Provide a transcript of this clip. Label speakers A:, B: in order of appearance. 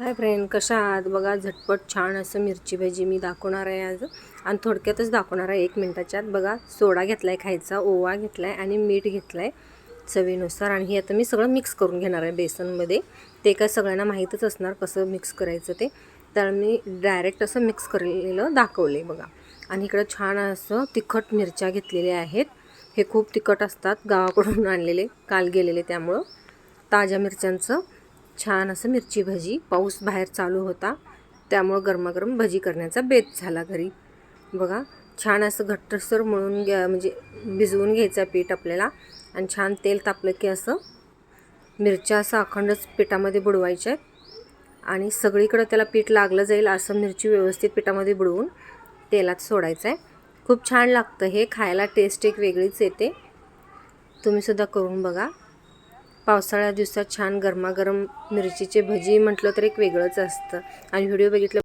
A: Hi friend कशा आहात? बघा झटपट छान असं मिरची भजी मी दाखवणार आहे आज. आणि थोडक्यातच दाखवणार आहे एक मिनटाच्यात बघा सोडा घेतला आहे खायचा ओवा घेतला आहे आणि मीठ घेतलं आहे चवीनुसार. आणि हे आता मी सगळं मिक्स करून घेणार आहे बेसनमध्ये. ते काय सगळ्यांना माहीतच असणार कसं मिक्स करायचं ते. तर मी डायरेक्ट असं मिक्स केलेलं आहे बघा. आणि इकडं छान असं तिखट मिरच्या घेतलेल्या आहेत. हे खूप तिखट असतात. गावाकडून आणलेले काल गेलेले त्यामुळं. ताज्या मिरच्यांचं. छान असं मिरची भजी. पाऊस बाहेर चालू होता. त्यामुळं गरमागरम भजी करण्याचा बेत झाला घरी. बघा छान असं घट्टसर मळून घ्या म्हणजे भिजवून घ्यायचं पीठ आपल्याला. आणि छान तेल तापलं की असं मिरच्या असं अखंडच पिठामध्ये बुडवायच्या. आहेत आणि सगळीकडं त्याला पीठ लागलं जाईल असं मिरची व्यवस्थित पिठामध्ये बुडवून तेलात सोडायचं आहे खूप छान लागतं हे. खायला टेस्ट एक वेगळीच येते. तुम्हीसुद्धा करून बघा. पावसाळ्या दिवसात छान गरमागरम मिरचीचे भजी म्हटलं तर एक वेगळंच असतं. आणि व्हिडिओ बघितलं